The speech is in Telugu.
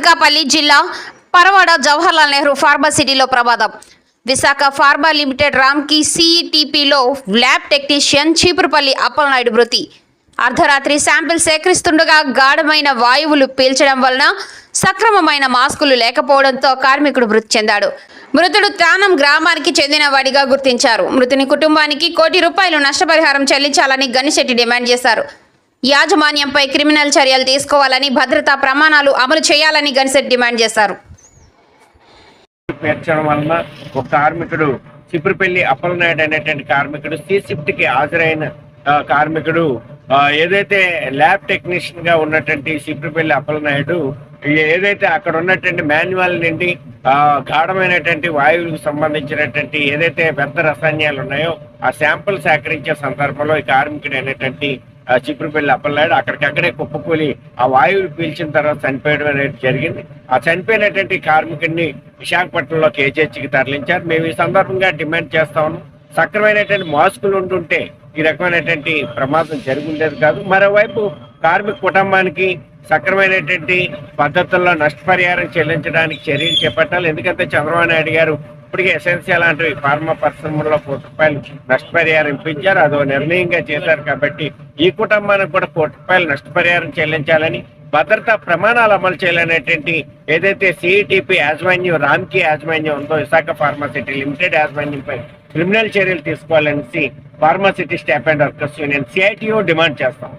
అనకాపల్లి జిల్లా పరవాడ జవహర్లాల్ నెహ్రూ ఫార్మాసిటీలో ప్రమాదం. విశాఖ ఫార్మా లిమిటెడ్ రామ్కి సిఈటిపిలో ల్యాబ్ టెక్నీషియన్ చీపురుపల్లి అప్పలనాయుడు మృతి. అర్ధరాత్రి శాంపిల్ సేకరిస్తుండగా గాఢమైన వాయువులు పీల్చడం వలన సక్రమమైన మాస్కులు లేకపోవడంతో కార్మికుడు మృతి చెందాడు. మృతుడు తానం గ్రామానికి చెందిన వాడిగా గుర్తించారు. మృతుని కుటుంబానికి కోటి రూపాయలు నష్టపరిహారం చెల్లించాలని గనిశెట్టి డిమాండ్ చేశారు. యాజమాన్యంపై క్రిమినల్ చర్యలు తీసుకోవాలని భద్రతా ప్రమాణాలు అమలు చేయాలని గన్సెట్ డిమాండ్ చేశారు. పేర్చడం వలన ఒక కార్మికుడు చిపురుపల్లి అప్పలనాయుడు అనేటువంటి కార్మికుడు సి షిఫ్ట్కి హాజరైన కార్మికుడు ఏదైతే ల్యాబ్ టెక్నీషియన్గా ఉన్నటువంటి చిపురుపల్లి అప్పలనాయుడు ఏదైతే అక్కడ ఉన్నటువంటి మాన్యువల్ నుండి ఆ, గాఢమైనటువంటి వాయువులకు సంబంధించినటువంటి ఏదైతే పెద్ద రసాయనాలు ఉన్నాయో ఆ శాంపుల్ సేకరించే సందర్భంలో ఈ కార్మికుడు అనేటువంటి ఆ అప్పలనాయుడు అక్కడికక్కడే కుప్పకూలి ఆ వాయువులు పీల్చిన తర్వాత చనిపోయడం అనేది జరిగింది. ఆ చనిపోయినటువంటి కార్మికుడిని విశాఖపట్నంలో కేజీహెచ్కి తరలించారు. మేము ఈ సందర్భంగా డిమాండ్ చేస్తా ఉన్నాం. సక్రమైనటువంటి మాస్కులు ఉంటుంటే ఈ రకమైనటువంటి ప్రమాదం జరుగుండేది కాదు. మరోవైపు కార్మిక కుటుంబానికి సక్రమైనటువంటి పద్ధతుల్లో నష్టపరిహారం చెల్లించడానికి చర్యలు చేపట్టాలి. ఎందుకంటే చంద్రబాబు నాయుడు గారు ఇప్పటికే ఎసెన్షియల్ లాంటివి ఫార్మా పరిశ్రమలో కోటి రూపాయలు నష్టపరిహారం ఇప్పించారు. అదో నిర్ణయంగా చేశారు కాబట్టి ఈ కుటుంబానికి కూడా కోటి రూపాయలు నష్టపరిహారం చెల్లించాలని భద్రతా ప్రమాణాలు అమలు చేయాలనేటువంటి ఏదైతే సిఈటీపీ యాజమాన్యం రామ్కి యాజమాన్యం ఉందో విశాఖ ఫార్మాసిటీ లిమిటెడ్ యాజమాన్యంపై క్రిమినల్ చర్యలు తీసుకోవాలనేసి pharma city staff and workers union CITU demand చేస్తాం.